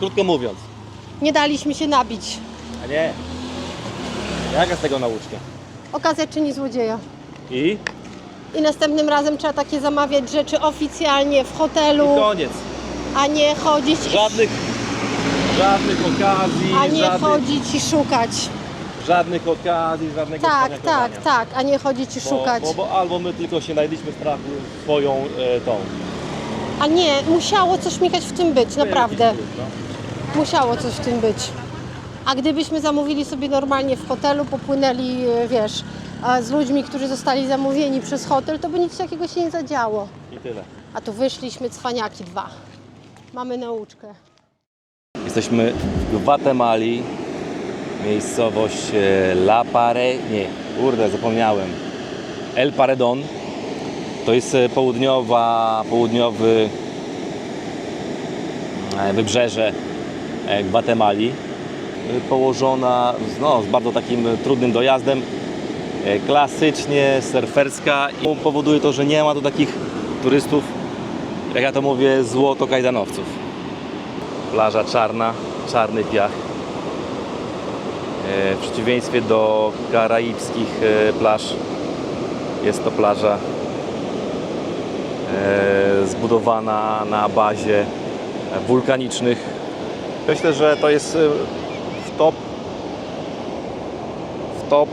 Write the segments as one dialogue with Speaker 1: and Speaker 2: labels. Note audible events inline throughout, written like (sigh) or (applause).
Speaker 1: Krótko mówiąc.
Speaker 2: Nie daliśmy się nabić.
Speaker 1: A nie. Jaka z tego nauczka?
Speaker 2: Okazja czyni złodzieja.
Speaker 1: I?
Speaker 2: I następnym razem trzeba takie zamawiać rzeczy oficjalnie w
Speaker 1: I
Speaker 2: hotelu,
Speaker 1: koniec.
Speaker 2: a nie chodzić,
Speaker 1: Żadnych, żadnych okazji,
Speaker 2: a nie
Speaker 1: żadnych,
Speaker 2: chodzić i szukać.
Speaker 1: żadnych okazji, żadnego
Speaker 2: Tak, tak, tak, a nie chodzić i
Speaker 1: Bo,
Speaker 2: szukać.
Speaker 1: Bo, bo albo my tylko się najedliśmy strachu swoją e, tą.
Speaker 2: A nie, musiało coś Mikać w tym być, naprawdę.
Speaker 1: Jakiś no.
Speaker 2: Musiało coś w tym być. A gdybyśmy zamówili sobie normalnie w hotelu, popłynęli, e, wiesz, z ludźmi, którzy zostali zamówieni przez hotel, to by nic takiego się nie zadziało.
Speaker 1: I tyle.
Speaker 2: A tu wyszliśmy cwaniaki dwa. Mamy nauczkę.
Speaker 1: Jesteśmy w Gwatemali, miejscowość e, La Pare, nie, kurde, zapomniałem. El Paredon. To jest e, południowa, południowy wybrzeże Gwatemali. E, Położona no, z bardzo takim trudnym dojazdem. E, Klasycznie surferska i powoduje to, że nie ma tu takich turystów, jak ja to mówię, złoto kajdanowców. Plaża czarna, czarny piach. E, W przeciwieństwie do karaibskich e, plaż jest to plaża e, zbudowana na bazie wulkanicznych. Myślę, że to jest e, w top w top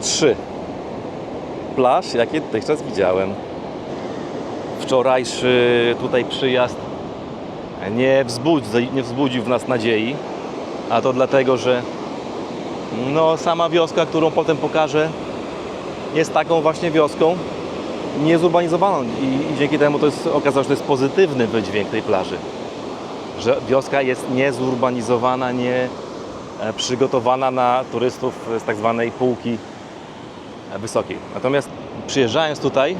Speaker 1: 3 plaż, jakie dotychczas widziałem. Wczorajszy tutaj przyjazd nie wzbudził, nie wzbudził w nas nadziei, a to dlatego, że no, sama wioska, którą potem pokażę, jest taką właśnie wioską niezurbanizowaną i, i dzięki temu to jest, okazało się, że to jest pozytywny wydźwięk tej plaży. Że wioska jest niezurbanizowana, nie e, przygotowana na turystów z tak zwanej półki e, wysokiej. Natomiast przyjeżdżając tutaj,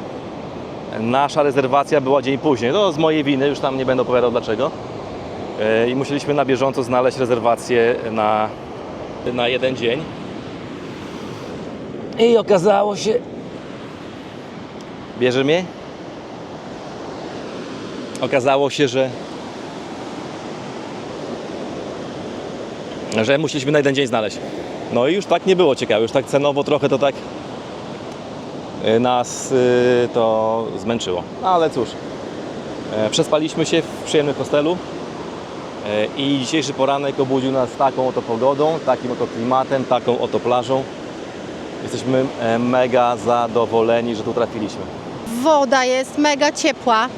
Speaker 1: Nasza rezerwacja była dzień później. To z mojej winy, już tam nie będę opowiadał dlaczego. E, I musieliśmy na bieżąco znaleźć rezerwację na, na jeden dzień. I okazało się. Bierze mnie? Okazało się, że. Że musieliśmy na jeden dzień znaleźć. No i już tak nie było ciekawe, już tak cenowo trochę to tak y, nas y, to zmęczyło. No, ale cóż, e, przespaliśmy się w przyjemnym hostelu e, i dzisiejszy poranek obudził nas taką oto pogodą, takim oto klimatem, taką oto plażą. Jesteśmy e, mega zadowoleni, że tu trafiliśmy.
Speaker 2: Woda jest mega ciepła.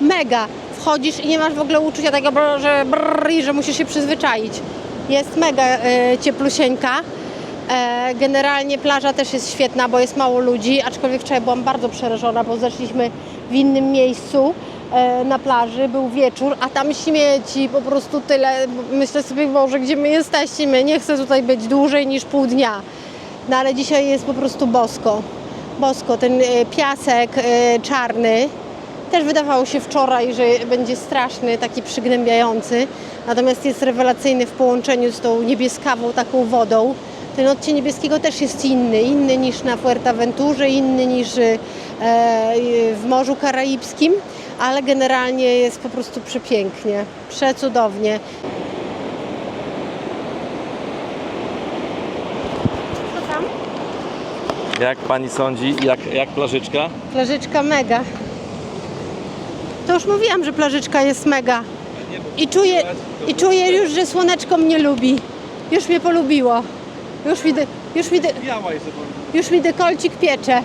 Speaker 2: Mega. Wchodzisz i nie masz w ogóle uczucia tego, że brrr, że musisz się przyzwyczaić. Jest mega e, cieplusieńka. E, generalnie plaża też jest świetna, bo jest mało ludzi, aczkolwiek wczoraj byłam bardzo przerażona, bo zeszliśmy w innym miejscu e, na plaży, był wieczór, a tam śmieci, po prostu tyle. Myślę sobie, Boże, gdzie my jesteśmy? Nie chcę tutaj być dłużej niż pół dnia. No ale dzisiaj jest po prostu bosko. Bosko, ten e, piasek e, czarny. Też wydawało się wczoraj, że będzie straszny, taki przygnębiający. Natomiast jest rewelacyjny w połączeniu z tą niebieskawą taką wodą. Ten odcień niebieskiego też jest inny, inny niż na Fuerteventurze, inny niż e, w Morzu Karaibskim, ale generalnie jest po prostu przepięknie, przecudownie.
Speaker 1: Jak pani sądzi, jak, jak plażyczka?
Speaker 2: Plażyczka mega. To już mówiłam, że plażyczka jest mega. I czuję, I czuję już, że słoneczko mnie lubi. Już mnie polubiło. Już mi, de, już mi, de,
Speaker 1: Biała jest
Speaker 2: już mi dekolcik piecze.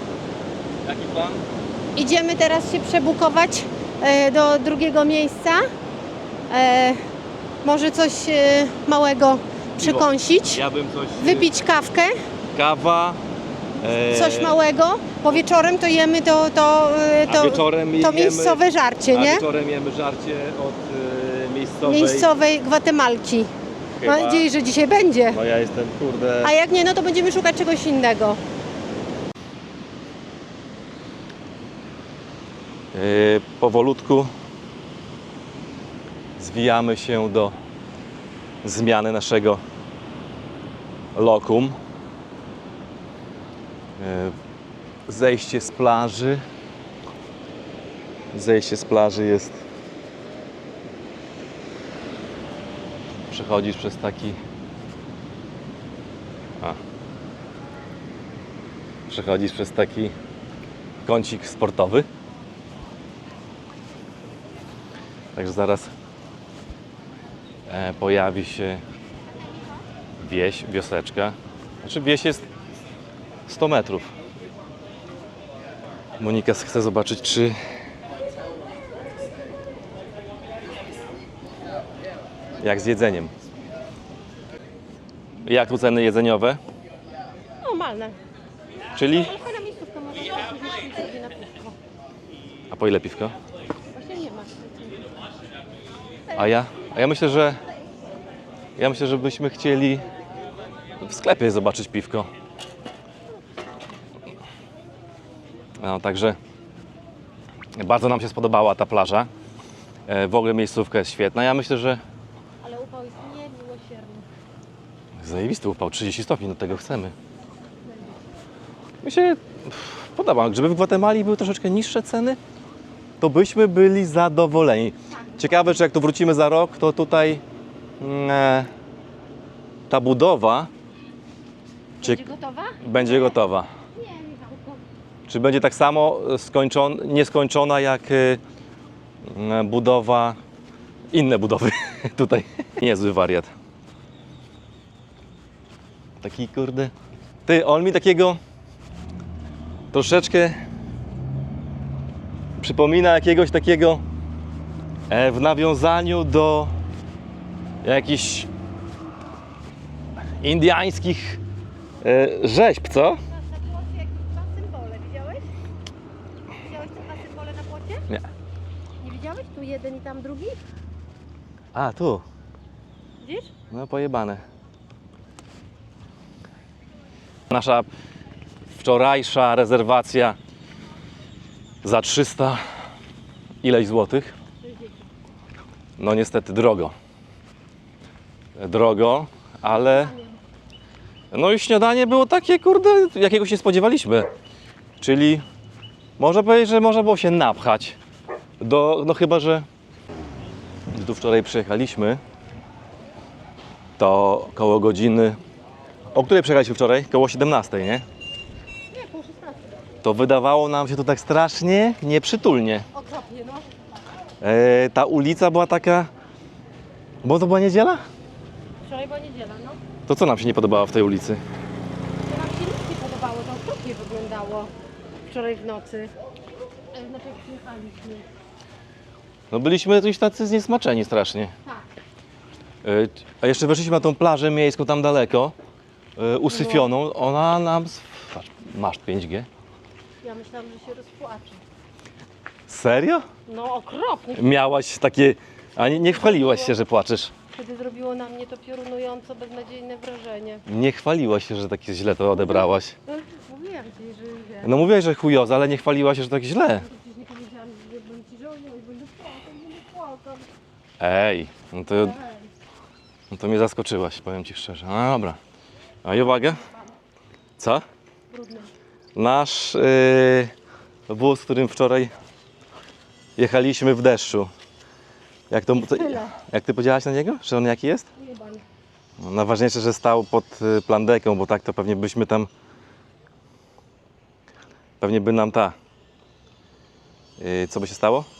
Speaker 1: Jaki plan?
Speaker 2: Idziemy teraz się przebukować e, do drugiego miejsca. E, może coś e, małego przekąsić.
Speaker 1: Ja bym coś...
Speaker 2: Wypić kawkę,
Speaker 1: Kawa.
Speaker 2: Coś małego, bo wieczorem to jemy to, to, to,
Speaker 1: wieczorem
Speaker 2: to
Speaker 1: jemy-
Speaker 2: miejscowe żarcie,
Speaker 1: A
Speaker 2: nie?
Speaker 1: wieczorem jemy żarcie od e, miejscowej...
Speaker 2: miejscowej Gwatemalki.
Speaker 1: Chyba.
Speaker 2: Mam nadzieję, że dzisiaj będzie.
Speaker 1: No ja jestem, kurde...
Speaker 2: A jak nie, no to będziemy szukać czegoś innego.
Speaker 1: E, powolutku zwijamy się do zmiany naszego lokum. E, Zejście z plaży. Zejście z plaży jest przechodzisz przez taki. A. Przechodzisz przez taki kącik sportowy. Także zaraz e, pojawi się wieś, wioseczka. Znaczy wieś jest 100 metrów. Monika chce zobaczyć, czy jak z jedzeniem. Jak tu ceny jedzeniowe?
Speaker 2: Normalne.
Speaker 1: Czyli?
Speaker 2: Można na piwko.
Speaker 1: A po ile piwko?
Speaker 2: Właśnie nie ma.
Speaker 1: A ja? A ja myślę, że ja myślę, że byśmy chcieli w sklepie zobaczyć piwko. No, także bardzo nam się spodobała ta plaża. E, W ogóle miejscówka jest świetna. Ja myślę, że
Speaker 2: Ale upał jest niemiłosierny.
Speaker 1: zajebisty upał, 30 stopni, do tego chcemy. Mi się podoba. Gdyby w Gwatemali były troszeczkę niższe ceny, to byśmy byli zadowoleni. Ciekawe, czy jak tu wrócimy za rok, to tutaj mm, e, ta budowa
Speaker 2: Będzie gotowa?
Speaker 1: będzie gotowa. Czy będzie tak samo skończon, nieskończona jak e, budowa, inne budowy (laughs) tutaj. (laughs) Niezły wariat. Taki kurde. Ty, on mi takiego troszeczkę przypomina jakiegoś takiego e, w nawiązaniu do jakichś indiańskich e, rzeźb, co?
Speaker 2: Masz na płocie jakieś dwa symbole, widziałeś? Widziałeś te dwa symbole na płocie?
Speaker 1: Nie.
Speaker 2: Nie widziałeś? Tu jeden i tam drugi?
Speaker 1: A, tu.
Speaker 2: Widzisz?
Speaker 1: No pojebane. Nasza wczorajsza rezerwacja za 300 ileś złotych. No niestety drogo. Drogo, ale no i śniadanie było takie, kurde, jakiego się spodziewaliśmy. Czyli można powiedzieć, że można było się napchać. Do, no chyba, że gdy tu wczoraj przyjechaliśmy, to koło godziny. O której przyjechaliśmy wczoraj? Koło 17, nie?
Speaker 2: Nie, pół 16.
Speaker 1: To wydawało nam się to tak strasznie nieprzytulnie.
Speaker 2: Okropnie, no.
Speaker 1: E, ta ulica była taka. Bo to była niedziela?
Speaker 2: Wczoraj była niedziela, no.
Speaker 1: To co nam się nie podobało w tej ulicy?
Speaker 2: To nam się nic nie podobało, to okropnie wyglądało wczoraj w nocy. E, Znaczy jak przyjechaliśmy.
Speaker 1: No byliśmy coś tacy zniesmaczeni strasznie.
Speaker 2: Tak.
Speaker 1: E, a jeszcze weszliśmy na tą plażę miejską tam daleko, e, usyfioną. Ona nam. s- Patrz, masz 5G.
Speaker 2: Ja myślałam, że się rozpłaczę.
Speaker 1: Serio?
Speaker 2: No okropnie.
Speaker 1: Miałaś takie. A nie, nie chwaliłaś się, że płaczesz.
Speaker 2: Wtedy zrobiło na mnie to piorunująco beznadziejne wrażenie.
Speaker 1: Nie chwaliłaś się, że tak źle to odebrałaś.
Speaker 2: No, (laughs) Mówiłam ci, że wiesz.
Speaker 1: No mówiłaś, że chujoza, ale nie chwaliłaś się, że tak źle.
Speaker 2: Przecież nie powiedziałam, że bym ci żołnierz, będę płakał, będę płakał.
Speaker 1: Ej, no to, no to mnie zaskoczyłaś, powiem Ci szczerze. No dobra. A i uwaga. Co? Nasz yy, wóz, którym wczoraj jechaliśmy w deszczu. Jak, to, to, jak Ty powiedziałaś na niego? Że on jaki jest? No, najważniejsze, że stał pod y, plandeką, bo tak to pewnie byśmy tam... Pewnie by nam ta... Yy, co by się stało?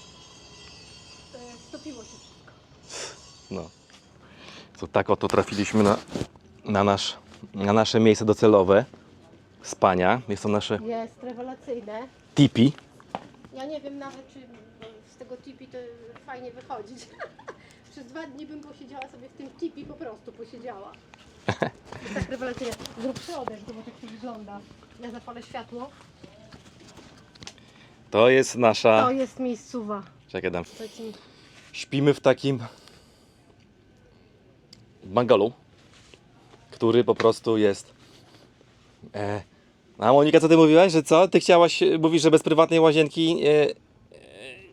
Speaker 1: No. To tak oto trafiliśmy na, na, nasz, na nasze miejsce docelowe spania. Jest to nasze
Speaker 2: Jest rewelacyjne.
Speaker 1: tipi.
Speaker 2: Ja nie wiem nawet, czy z tego tipi to fajnie wychodzić. (laughs) Przez dwa dni bym posiedziała sobie w tym tipi, po prostu posiedziała. Jest (laughs) tak rewelacyjnie. Zrób środek, zobacz jak to wygląda. Ja zapalę światło.
Speaker 1: To jest nasza...
Speaker 2: To jest miejscowa.
Speaker 1: Czekaj, dam. Śpimy w takim bungalow, który po prostu jest... E, a Monika, co ty mówiłaś, że co? Ty chciałaś, mówisz, że bez prywatnej łazienki e, e,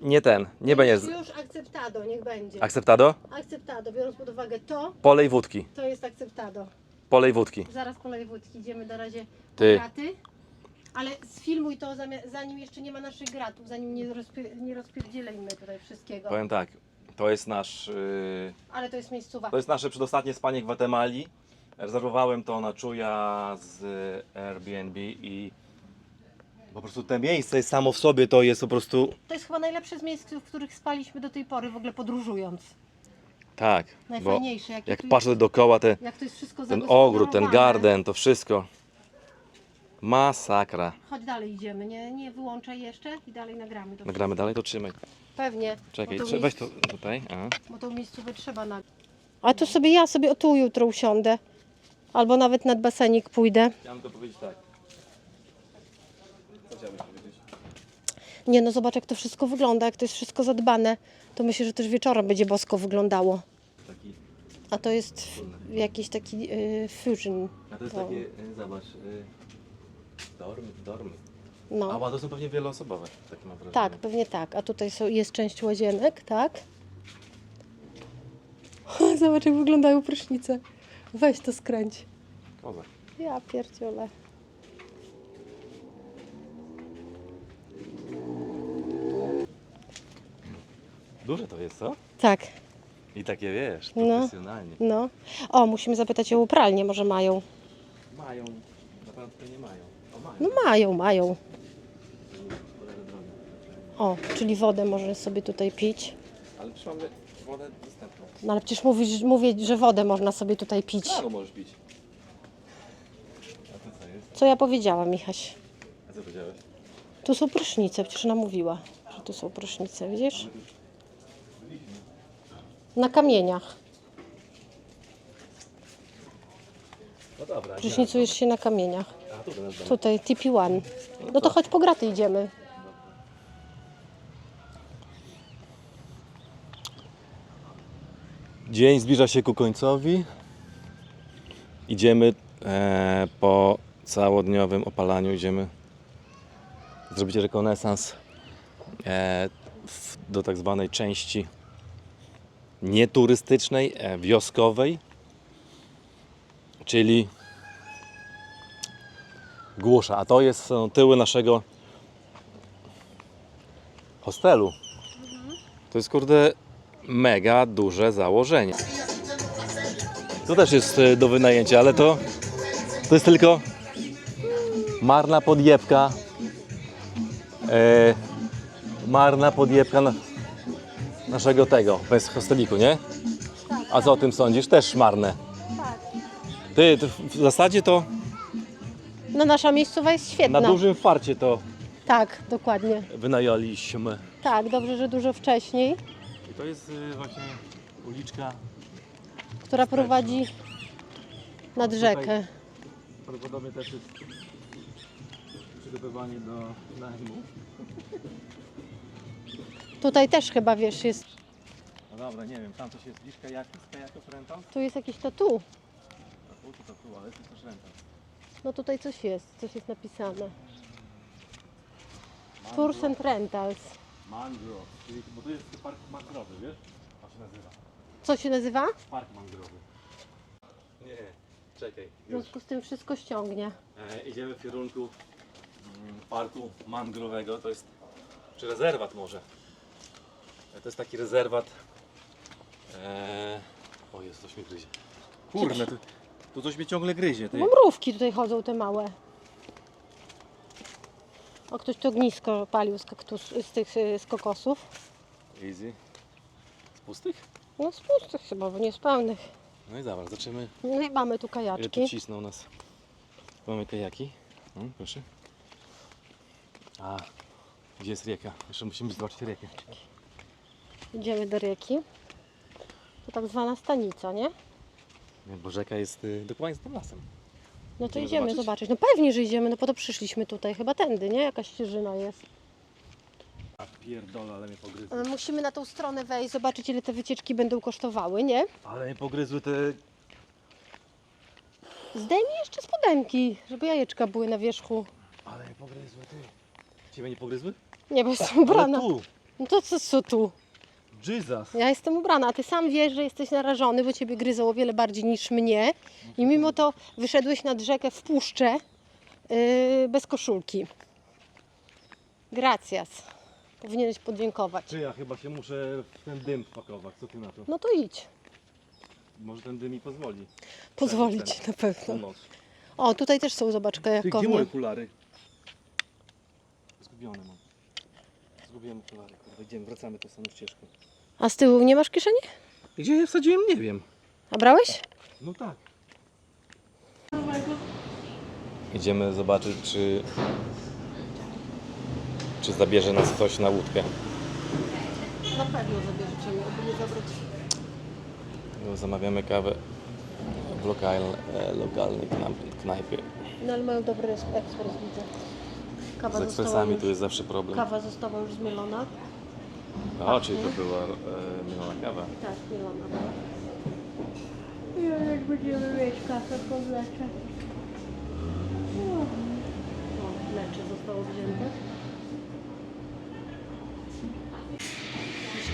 Speaker 1: nie ten, nie będzie...
Speaker 2: Już akceptado, niech będzie.
Speaker 1: Akceptado?
Speaker 2: Akceptado, biorąc pod uwagę to,
Speaker 1: Polej wódki.
Speaker 2: to jest akceptado.
Speaker 1: Polej wódki.
Speaker 2: Zaraz kolej wódki, idziemy na razie
Speaker 1: Ty.
Speaker 2: graty. Ale sfilmuj to, zamia- zanim jeszcze nie ma naszych gratów, zanim nie, rozpie- nie rozpierdzielejmy tutaj wszystkiego.
Speaker 1: Powiem tak, To jest nasz... Yy,
Speaker 2: Ale to jest miejscowa.
Speaker 1: to jest nasze przedostatnie spanie w Gwatemali. Rezerwowałem to na czuja z Airbnb i po prostu to miejsce samo w sobie to jest po prostu...
Speaker 2: To jest chyba najlepsze z miejsc, w których spaliśmy do tej pory, w ogóle podróżując.
Speaker 1: Tak,
Speaker 2: Najfajniejsze. jakie
Speaker 1: jak
Speaker 2: tu
Speaker 1: patrzę dookoła, te,
Speaker 2: jak to jest wszystko
Speaker 1: ten ogród, ten
Speaker 2: zagospodarowane.
Speaker 1: garden, to wszystko. Masakra.
Speaker 2: Chodź dalej idziemy, nie, nie wyłączaj jeszcze i dalej nagramy. To
Speaker 1: Nagramy dalej, to trzymaj.
Speaker 2: Pewnie.
Speaker 1: Czekaj,
Speaker 2: bo
Speaker 1: trze- weź to tutaj. A.
Speaker 2: Bo tą miejscówę trzeba na... A to sobie ja sobie o tu jutro usiądę. Albo nawet nad basenik pójdę.
Speaker 1: Chciałem to powiedzieć tak. Co chciałbyś powiedzieć?
Speaker 2: Nie no, zobacz jak to wszystko wygląda, jak to jest wszystko zadbane. To myślę, że też wieczorem będzie bosko wyglądało.
Speaker 1: Taki,
Speaker 2: A to jest f- jakiś taki y, fusion.
Speaker 1: a to jest
Speaker 2: To-
Speaker 1: takie, y, zobacz, y, dormy, dormy. A
Speaker 2: No.
Speaker 1: ła, to są pewnie wieloosobowe, takie mam wrażenie.
Speaker 2: Tak, pewnie tak. A tutaj są, jest część łazienek, tak? Zobacz jak wyglądają prysznice. Weź to skręć.
Speaker 1: Kozak.
Speaker 2: Ja pierdziole.
Speaker 1: Duże to jest, co?
Speaker 2: Tak,
Speaker 1: I takie, wiesz,
Speaker 2: No.
Speaker 1: profesjonalnie.
Speaker 2: no. O, musimy zapytać o upralnię, może mają.
Speaker 1: Mają, na pewno tutaj nie mają.
Speaker 2: No mają, mają. O, czyli wodę można sobie tutaj pić.
Speaker 1: Ale przecież mamy wodę dostępną.
Speaker 2: No ale przecież mówisz, mówię, że wodę można sobie tutaj pić.
Speaker 1: Możesz pić. A to co jest?
Speaker 2: Co ja powiedziałam, Michaś?
Speaker 1: A co powiedziałeś?
Speaker 2: Tu są prysznice, przecież ona mówiła, że tu są prysznice, widzisz? Na kamieniach.
Speaker 1: No dobra.
Speaker 2: Prysznicujesz się na kamieniach. Tutaj TP1. No to chodź po graty idziemy.
Speaker 1: Dzień zbliża się ku końcowi. Idziemy e, po całodniowym opalaniu, idziemy zrobić rekonesans e, w, do tak zwanej części nieturystycznej, e, wioskowej, czyli Głusza. A to jest, są tyły naszego hostelu. To jest kurde mega duże założenie. To też jest e, do wynajęcia, ale to, to jest tylko marna podjebka. E, marna podjebka na, naszego tego, bez hosteliku, nie? A co o tym sądzisz? Też marne. Ty, to w- w zasadzie to
Speaker 2: No nasza miejscowa jest świetna.
Speaker 1: na dużym farcie to
Speaker 2: Tak, dokładnie.
Speaker 1: wynajęliśmy.
Speaker 2: Tak, dobrze, że dużo wcześniej.
Speaker 1: I to jest y, właśnie uliczka
Speaker 2: Która prowadzi nad
Speaker 1: Tutaj-
Speaker 2: rzekę.
Speaker 1: Prawdopodobnie też jest przygotowanie do najmu.
Speaker 2: Tutaj też chyba, wiesz, jest...
Speaker 1: No dobra, nie wiem, tam coś jest bliż kajaki, z kajaków rental?
Speaker 2: Tu jest jakieś tatu.
Speaker 1: A tu, tu, to tu, ale jest też rental.
Speaker 2: No tutaj coś jest, coś jest napisane. Tours and Rentals.
Speaker 1: Mangrove, czyli, bo tu jest park mangrowy, wiesz? Jak się nazywa?
Speaker 2: Co się nazywa?
Speaker 1: Park mangrowy. Nie, czekaj,
Speaker 2: W związku z tym wszystko ściągnie.
Speaker 1: E, idziemy w kierunku mm, parku mangrowego, to jest, czy rezerwat może. E, To jest taki rezerwat. E, o jest, coś mnie gryzie. Kurde, tu, tu coś mnie ciągle gryzie. Ty.
Speaker 2: No mrówki tutaj chodzą, te małe. O, ktoś tu ognisko palił z, kaktus, z tych z kokosów.
Speaker 1: Easy. Z pustych?
Speaker 2: No z pustych chyba, bo nie z pełnych.
Speaker 1: No i dobra, zaczniemy.
Speaker 2: No i mamy tu
Speaker 1: Ile tu
Speaker 2: kajaczki.
Speaker 1: cisną nas? Mamy kajaki. Mm, proszę. A, gdzie jest rieka? Jeszcze musimy zobaczyć riekę.
Speaker 2: Idziemy do rzeki. To tak zwana stanica, nie?
Speaker 1: Nie, bo rzeka jest y, dokładnie z tym lasem.
Speaker 2: No to
Speaker 1: Idziemy
Speaker 2: idziemy
Speaker 1: zobaczyć?
Speaker 2: zobaczyć. No pewnie, że idziemy, no po to przyszliśmy tutaj. Chyba tędy, nie? Jakaś ścieżyna jest.
Speaker 1: A pierdolę, ale mnie pogryzły.
Speaker 2: Ale musimy na tą stronę wejść, zobaczyć ile te wycieczki będą kosztowały, nie?
Speaker 1: Ale mnie pogryzły te
Speaker 2: Zdejmij jeszcze spodenki, żeby jajeczka były na wierzchu.
Speaker 1: Ale mnie pogryzły, ty. Ciebie nie pogryzły?
Speaker 2: Nie, bo jestem ubrana.
Speaker 1: Tu!
Speaker 2: No to co, co tu?
Speaker 1: Jesus!
Speaker 2: Ja jestem ubrana, a ty sam wiesz, że jesteś narażony, bo ciebie gryzą o wiele bardziej niż mnie. I mimo to wyszedłeś nad rzekę w puszczę yy, bez koszulki. Gracias. Powinieneś podziękować.
Speaker 1: Czy ja chyba się muszę w ten dym wpakować, co ty na to?
Speaker 2: No to idź.
Speaker 1: Może ten dym mi pozwoli.
Speaker 2: Pozwolić na
Speaker 1: Tą
Speaker 2: pewno.
Speaker 1: noc.
Speaker 2: O, tutaj też są, zobacz,
Speaker 1: Ty, gdzie moje
Speaker 2: kajakownie.
Speaker 1: okulary? Zgubione mam. Zgubiłem okulary, idziemy, wracamy tą samą ścieżką.
Speaker 2: A z tyłu nie masz kieszeni?
Speaker 1: Gdzie je wsadziłem? Nie wiem.
Speaker 2: A brałeś?
Speaker 1: No tak. Idziemy zobaczyć, czy, czy zabierze nas ktoś na łódkę.
Speaker 2: Na pewno zabierzecie mnie, aby nie zabrać.
Speaker 1: No, Zamawiamy kawę w lokal, e, lokalnej knap- knajpie.
Speaker 2: No ale mają dobry es- ekspres, widzę. Kawa
Speaker 1: Z ekspresami
Speaker 2: już,
Speaker 1: tu jest zawsze problem.
Speaker 2: Kawa została już zmielona.
Speaker 1: O, czyli to była e, mielona kawa.
Speaker 2: Tak, zmielona była. Ja jak będziemy mieć kawę po mlecze. O, mlecze zostało wzięte.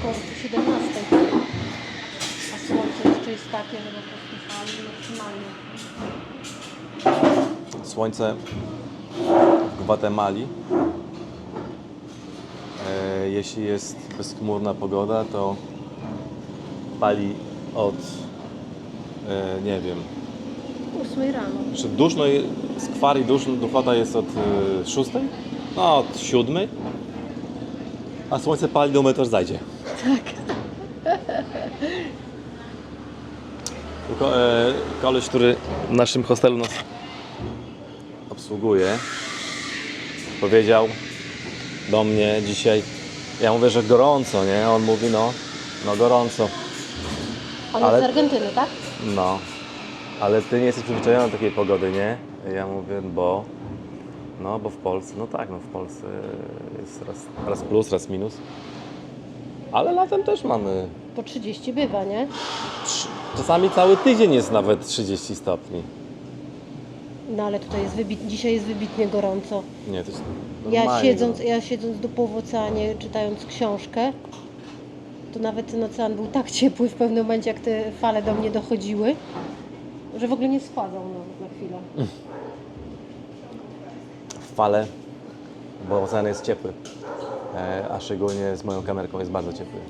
Speaker 2: Koło 17, tak? A słońce jeszcze jest takie, że po prostu fali maksymalnie.
Speaker 1: Słońce w Gwatemali. Jeśli jest bezchmurna pogoda, to pali od e, nie wiem.
Speaker 2: 8 rano.
Speaker 1: Czy duszno, je- skwar i duszno, duchota jest od e, 6? No, od 7. A słońce pali do metr zajdzie. Tak. (laughs) Ko, e, koleś, który w naszym hostelu nas obsługuje, powiedział do mnie dzisiaj, ja mówię, że gorąco, nie? On mówi, no, no gorąco.
Speaker 2: On
Speaker 1: Ale-
Speaker 2: jest z Argentyny, tak?
Speaker 1: No, ale ty nie jesteś przyzwyczajony do takiej pogody, nie? Ja mówię, bo. No, bo w Polsce, no tak, no w Polsce jest raz, raz plus, raz minus. Ale latem też mamy.
Speaker 2: Po 30 bywa, nie?
Speaker 1: Czasami cały tydzień jest nawet 30 stopni.
Speaker 2: No ale tutaj jest wybit... dzisiaj jest wybitnie gorąco.
Speaker 1: Nie, to jest
Speaker 2: Ja
Speaker 1: normalnie.
Speaker 2: siedząc, ja siedząc dupą w oceanie, czytając książkę, to nawet ten ocean był tak ciepły w pewnym momencie, jak te fale do mnie dochodziły, że w ogóle nie schładzał nawet na chwilę.
Speaker 1: W fale, bo ocean jest ciepły. E, a szczególnie z moją kamerką jest bardzo ciepły.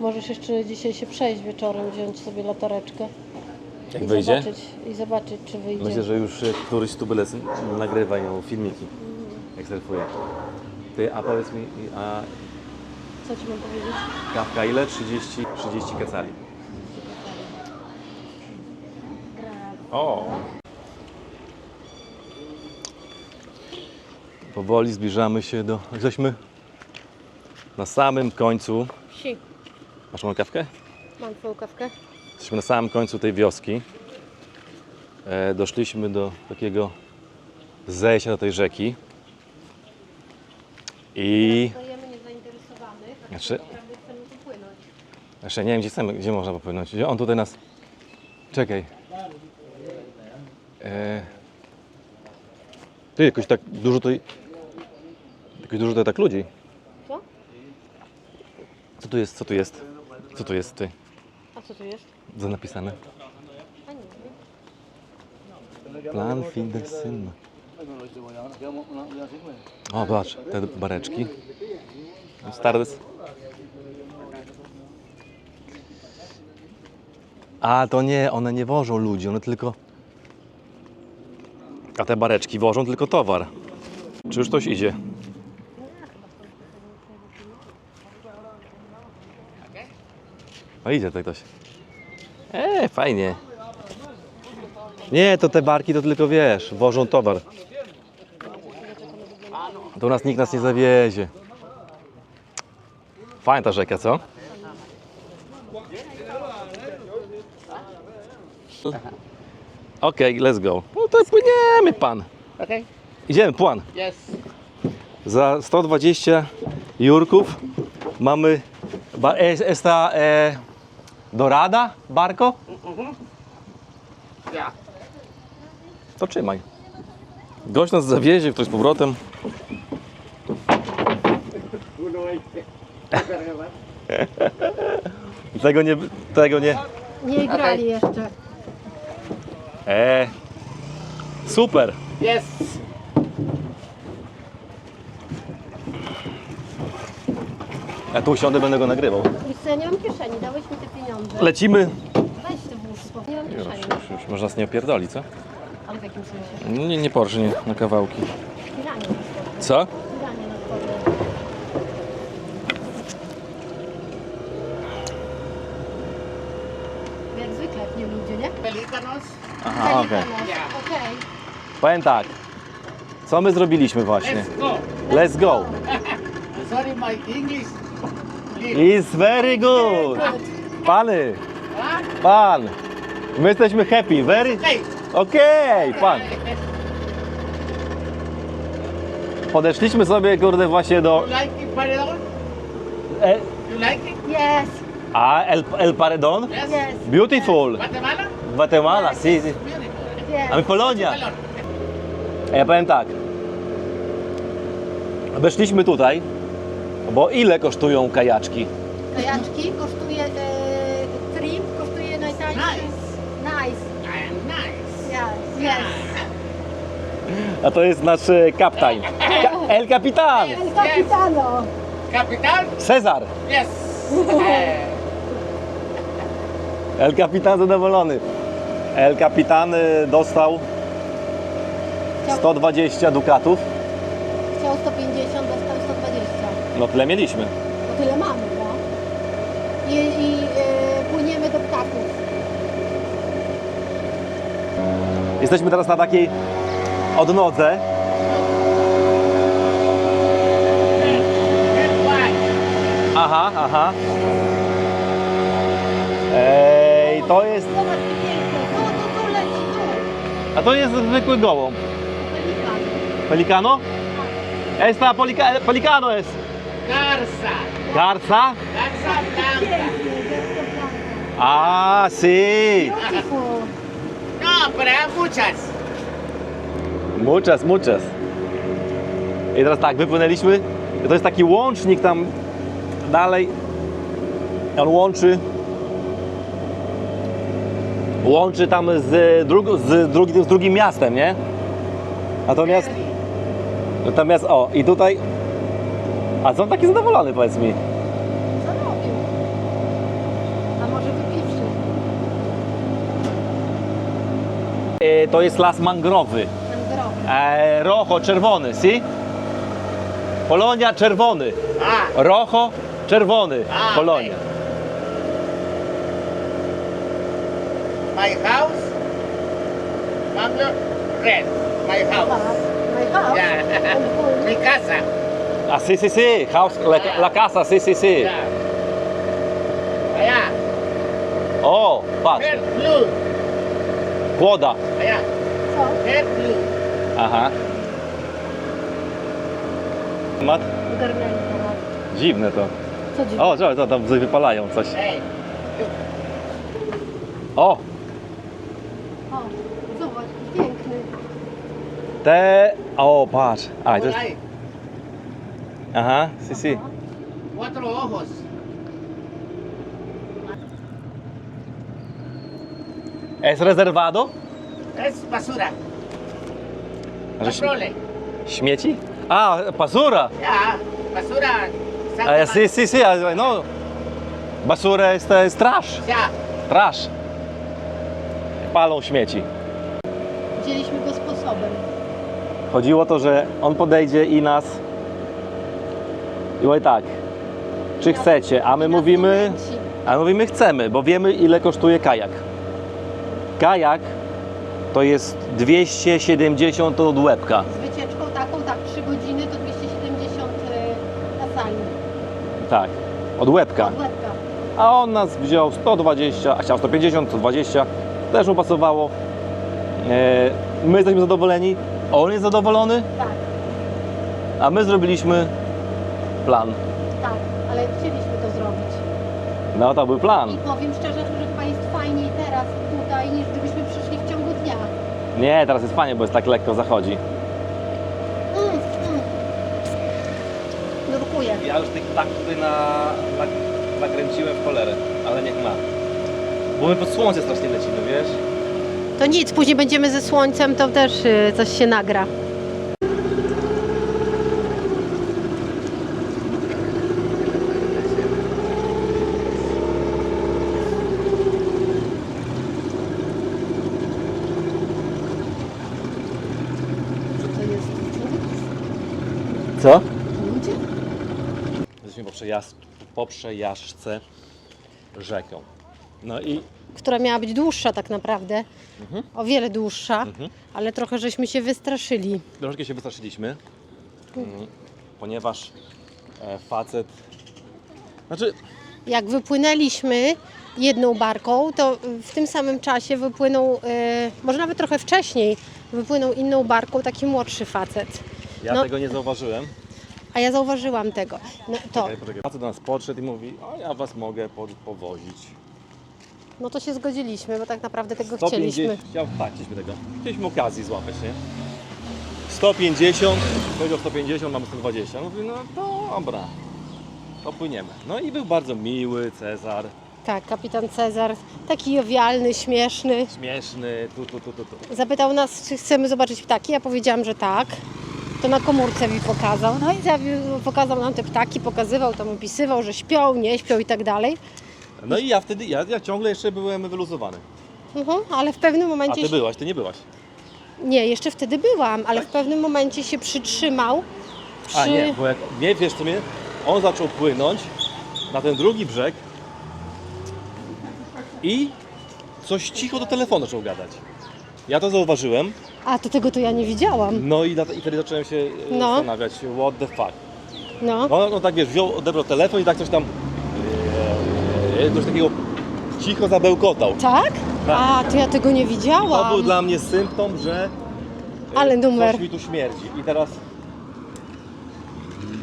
Speaker 2: Możesz jeszcze dzisiaj się przejść wieczorem, wziąć sobie latareczkę
Speaker 1: Jak
Speaker 2: i
Speaker 1: wyjdzie?
Speaker 2: zobaczyć, i zobaczyć, czy wyjdzie.
Speaker 1: Myślę, że już e, któryś tubylec nagrywa ją filmiki, jak surfuje. Ty, a powiedz mi, a
Speaker 2: Co ci mam powiedzieć?
Speaker 1: Kawka ile? 30, 30 kacali. O! Powoli zbliżamy się do... Jesteśmy na samym końcu.
Speaker 2: Wsi.
Speaker 1: Masz moją kawkę?
Speaker 2: Mam twoją kawkę.
Speaker 1: Jesteśmy na samym końcu tej wioski. E, doszliśmy do takiego zejścia do tej rzeki. I... Znaczy-
Speaker 2: naprawdę chcemy tu płynąć.
Speaker 1: Jeszcze nie wiem, gdzie, chcemy, gdzie można popłynąć. Gdzie On tutaj nas. Czekaj. E... Ty, jakoś tak dużo tutaj. Jakoś dużo tutaj tak ludzi.
Speaker 2: Co?
Speaker 1: Co tu jest? Co tu jest? Co tu jest ty?
Speaker 2: A co tu jest?
Speaker 1: Co napisane? Plan fin de syn. O, patrz, te bareczki. Stardust. A, to nie, one nie wożą ludzi, one tylko... A te bareczki wożą tylko towar. Czy już ktoś idzie? O, idzie tutaj ktoś. E, fajnie. Nie, to te barki to tylko wiesz, wożą towar. Do nas nikt nas nie zawiezie. Fajna ta rzeka, co? Okej, let's go. No to płyniemy, pan.
Speaker 3: Okay.
Speaker 1: Idziemy, plan.
Speaker 3: Yes.
Speaker 1: Za 120 jurków mamy esta e, dorada barco.
Speaker 3: Yeah.
Speaker 1: To trzymaj. Gość nas zawiezie, ktoś z powrotem. (laughs) Tego nie, tego nie.
Speaker 2: Nie grali jeszcze.
Speaker 1: E, super.
Speaker 3: Yes.
Speaker 1: Ja tu usiądę, będę go nagrywał.
Speaker 2: Co, ja nie mam kieszeni, dałeś mi te pieniądze.
Speaker 1: Lecimy.
Speaker 2: Weź ty włóż, bo nie mam
Speaker 1: Już,
Speaker 2: kieszeni.
Speaker 1: już, już. Można nas nie opierdoli, co?
Speaker 2: Ale w jakim sensie?
Speaker 1: Nie, nie porżnie na kawałki.
Speaker 2: Piranie na.
Speaker 1: Co?
Speaker 2: Piranie na tobie. Jak zwykle nie ludzie, nie?
Speaker 3: Pelícanos.
Speaker 1: Aha, okej.
Speaker 2: Pelikanos. Okej.
Speaker 1: Powiem tak. Co my zrobiliśmy właśnie?
Speaker 3: Let's go.
Speaker 1: Let's go. (laughs)
Speaker 3: Sorry, my English.
Speaker 1: It's very good. Pany, pan. My jesteśmy happy, very... Okej, pan. Podeszliśmy sobie, kurde, właśnie do...
Speaker 3: You like it, Paredon?
Speaker 1: E,
Speaker 3: You like it?
Speaker 2: Yes,
Speaker 1: a, El, El Paredon?
Speaker 3: Yes.
Speaker 2: yes,
Speaker 1: Beautiful.
Speaker 3: Guatemala?
Speaker 1: Guatemala, si, si.
Speaker 2: Yes.
Speaker 1: A my Polonia. A ja powiem tak. Weszliśmy tutaj, bo ile kosztują kajaczki?
Speaker 2: Kajaczki kosztuje, e, trip kosztuje najtańszy. Nice. Yes, yes.
Speaker 1: A to jest nasz e. Ka El Capitan.
Speaker 2: El Capitano.
Speaker 3: Capital?
Speaker 1: Cezar.
Speaker 3: Yes. (laughs)
Speaker 1: El Capitan zadowolony. El Capitan y, dostał 120 dukatów.
Speaker 2: Chciał 150, dostał 120.
Speaker 1: No tyle mieliśmy.
Speaker 2: Bo tyle mamy, no. I, i e, płyniemy do ptaków.
Speaker 1: Jesteśmy teraz na takiej odnodze. Aha, aha. Ej, to jest.
Speaker 2: Zobacz, jak piękne. Tu, tu, tu leci, tu.
Speaker 1: A to jest zwykły gołąb.
Speaker 2: Pelikan.
Speaker 1: Pelicano? Esta polica, pelicano.
Speaker 3: Garza.
Speaker 1: Garza?
Speaker 3: Garza blanca.
Speaker 2: Pięknie, gęsto blanco.
Speaker 1: A, si.
Speaker 2: Beautiful.
Speaker 3: No, pero hay muchas.
Speaker 1: Muchas, muchas. I teraz tak, wypłynęliśmy. To jest taki łącznik tam dalej. On łączy. Łączy tam z, drug, z, drugim, z drugim miastem, nie? Natomiast, natomiast, o, i tutaj. A co on taki zadowolony, powiedz mi?
Speaker 2: Co robił? A może wypiwszy?
Speaker 1: E, to jest las mangrowy.
Speaker 2: Mangrowy.
Speaker 1: E, rojo, czerwony, si? Polonia, czerwony.
Speaker 3: Ah,
Speaker 1: Rojo, czerwony.
Speaker 3: A,
Speaker 1: Polonia.
Speaker 3: my house. Banglo, red. My house.
Speaker 2: My house.
Speaker 3: Yeah. Mi casa.
Speaker 1: Ah, sí, sí, sí. House, la, la casa, sí, sí, sí.
Speaker 3: Yeah. Allá.
Speaker 1: O, patrz.
Speaker 3: Red blue.
Speaker 1: Kłoda.
Speaker 3: Allá. Red blue.
Speaker 1: Aha. Mat?
Speaker 2: Temat.
Speaker 1: Dziwne to.
Speaker 2: Co dziwne?
Speaker 1: O, zobacz, to tam coś wypalają coś. O,
Speaker 2: O, zobacz, piękny.
Speaker 1: te... O, patrz. A, to jest... Aha, sí, sí.
Speaker 3: Cuatro ojos.
Speaker 1: Es reservado?
Speaker 3: Es basura. Controle.
Speaker 1: śmieci? A, basura.
Speaker 3: Ya. Basura.
Speaker 1: A, ja, sí, sí, sí, no. Basura jest, to jest trash.
Speaker 3: Ya.
Speaker 1: Trash. Palą śmieci.
Speaker 2: Wzięliśmy go sposobem.
Speaker 1: Chodziło o to, że on podejdzie i nas. I mówi tak. Czy chcecie? A my mówimy. A my mówimy chcemy, bo wiemy ile kosztuje kajak. Kajak to jest 270 od łebka.
Speaker 2: Z wycieczką taką, tak, 3 godziny to 270 y, na sali.
Speaker 1: Tak, od łebka.
Speaker 2: Od łebka.
Speaker 1: A on nas wziął 120, a chciał 150, 120. Też mu pasowało. E, My jesteśmy zadowoleni, on jest zadowolony,
Speaker 2: Tak,
Speaker 1: a my zrobiliśmy plan.
Speaker 2: tak, ale chcieliśmy to zrobić.
Speaker 1: No to był plan.
Speaker 2: I powiem szczerze, że chyba jest fajniej teraz tutaj, niż gdybyśmy przyszli w ciągu dnia.
Speaker 1: Nie, teraz jest fajnie, bo jest tak lekko zachodzi.
Speaker 2: Mm, mm. Nurkuję.
Speaker 1: Ja już tych tutaj na, na, nakręciłem w cholerę, ale niech ma. Bo my pod słońce strasznie lecimy, wiesz?
Speaker 2: To nic, później będziemy ze słońcem, to też y, coś się nagra.
Speaker 1: Co?
Speaker 2: Ludzie?
Speaker 1: Jesteśmy po, przejazd, po przejażdżce rzeką. No i
Speaker 2: Która miała być dłuższa tak naprawdę.
Speaker 1: Mhm.
Speaker 2: O wiele dłuższa,
Speaker 1: Mhm.
Speaker 2: ale trochę żeśmy się wystraszyli.
Speaker 1: troszeczkę się wystraszyliśmy, mm, ponieważ e, facet... Znaczy,
Speaker 2: Jak wypłynęliśmy jedną barką, to w tym samym czasie wypłynął, e, może nawet trochę wcześniej, wypłynął inną barką taki młodszy facet.
Speaker 1: ja
Speaker 2: No.
Speaker 1: tego nie zauważyłem.
Speaker 2: A ja zauważyłam tego. No to,
Speaker 1: Poczekaj, poczekaj. Facet do nas podszedł i mówi, a ja was mogę po, powozić.
Speaker 2: no to się zgodziliśmy, bo tak naprawdę tego chcieliśmy.
Speaker 1: Chciał, tak, chcieliśmy tego. Chcieliśmy okazji złapać, nie? 150, powiedział 150, mamy 120. Mówi, no dobra, to płyniemy. No i był bardzo miły Cezar,
Speaker 2: Tak, kapitan Cezar, taki jowialny, śmieszny.
Speaker 1: śmieszny, tu, tu, tu, tu, tu.
Speaker 2: Zapytał nas, czy chcemy zobaczyć ptaki. Ja powiedziałam, że tak. To na komórce mi pokazał. No i pokazał nam te ptaki, pokazywał, tam opisywał, że śpią, nie śpią i tak dalej.
Speaker 1: No i ja wtedy, ja, ja ciągle jeszcze byłem wyluzowany.
Speaker 2: Mhm, ale w pewnym
Speaker 1: A
Speaker 2: momencie.
Speaker 1: ty
Speaker 2: się-
Speaker 1: byłaś, ty nie byłaś.
Speaker 2: Nie, jeszcze wtedy byłam, ale w pewnym momencie się przytrzymał. Przy...
Speaker 1: A nie, bo jak, nie wiesz co mnie, on zaczął płynąć na ten drugi brzeg i coś cicho do telefonu zaczął gadać. Ja to zauważyłem,
Speaker 2: A to tego to ja nie widziałam.
Speaker 1: no i, i wtedy zacząłem się e,
Speaker 2: No.
Speaker 1: zastanawiać, what the fuck.
Speaker 2: No.
Speaker 1: No, no tak wiesz, wziął, odebrał telefon i tak coś tam, e, coś takiego cicho zabełkotał.
Speaker 2: Tak? A, to ja tego nie
Speaker 1: To
Speaker 2: widziałam.
Speaker 1: był dla mnie symptom, że e,
Speaker 2: Ale numer.
Speaker 1: coś mi tu śmierdzi. I teraz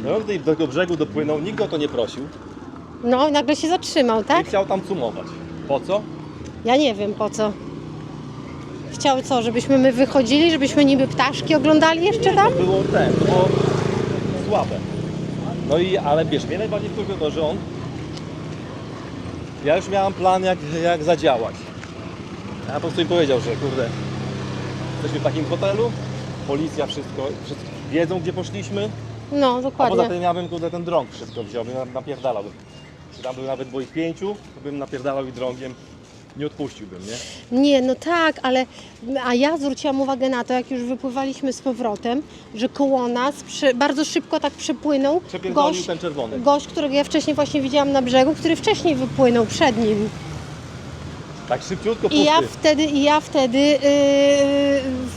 Speaker 1: no, do tego brzegu dopłynął, nikt go o to nie prosił
Speaker 2: No i nagle się zatrzymał,
Speaker 1: i
Speaker 2: tak?
Speaker 1: chciał tam cumować. Po co?
Speaker 2: Ja nie wiem po co. Chciał co, żebyśmy my wychodzili, żebyśmy niby ptaszki oglądali jeszcze tam?
Speaker 1: To było ten, było słabe. No i, ale wiesz, mnie najbardziej wkurzyło to, że on ja już miałem plan jak, jak zadziałać. Ja po prostu im powiedział, że kurde, jesteśmy w takim hotelu, policja wszystko, wszystko wiedzą gdzie poszliśmy,
Speaker 2: No,
Speaker 1: a poza
Speaker 2: dokładnie.
Speaker 1: tym ja bym kurde ten drąg wszystko wziął, bym napierdalał. Czy tam był nawet było ich pięciu, to bym napierdalał i drągiem nie odpuściłbym, nie?
Speaker 2: Nie, no tak, ale a ja zwróciłam uwagę na to, jak już wypływaliśmy z powrotem, że koło nas przy, bardzo szybko tak przepłynął
Speaker 1: Przepierdolił
Speaker 2: gość,
Speaker 1: ten czerwony.
Speaker 2: gość, którego ja wcześniej właśnie widziałam na brzegu, który wcześniej wypłynął przed nim.
Speaker 1: Tak szybciutko
Speaker 2: I ja wtedy, i ja wtedy yy,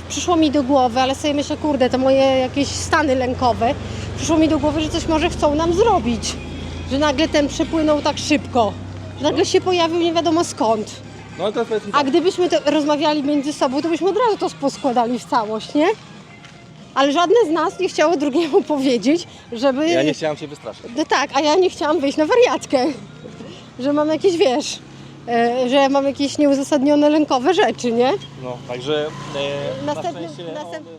Speaker 2: przyszło mi do głowy, ale sobie myślę, kurde, te moje jakieś stany lękowe, przyszło mi do głowy, że coś może chcą nam zrobić. Że nagle ten przepłynął tak szybko. Nagle się pojawił nie wiadomo skąd.
Speaker 1: No ale teraz powiedzmy
Speaker 2: A gdybyśmy to rozmawiali między sobą, to byśmy od razu to poskładali w całość, nie? Ale żadne z nas nie chciało drugiemu (laughs) powiedzieć, żeby...
Speaker 1: Ja nie chciałem cię wystraszyć.
Speaker 2: No tak, a ja nie chciałam wyjść na wariatkę. Że mam jakieś, wiesz, e, że mam jakieś nieuzasadnione lękowe rzeczy, nie?
Speaker 1: No, także e, na
Speaker 2: Następnym-
Speaker 1: szczęście
Speaker 2: następ-
Speaker 1: on,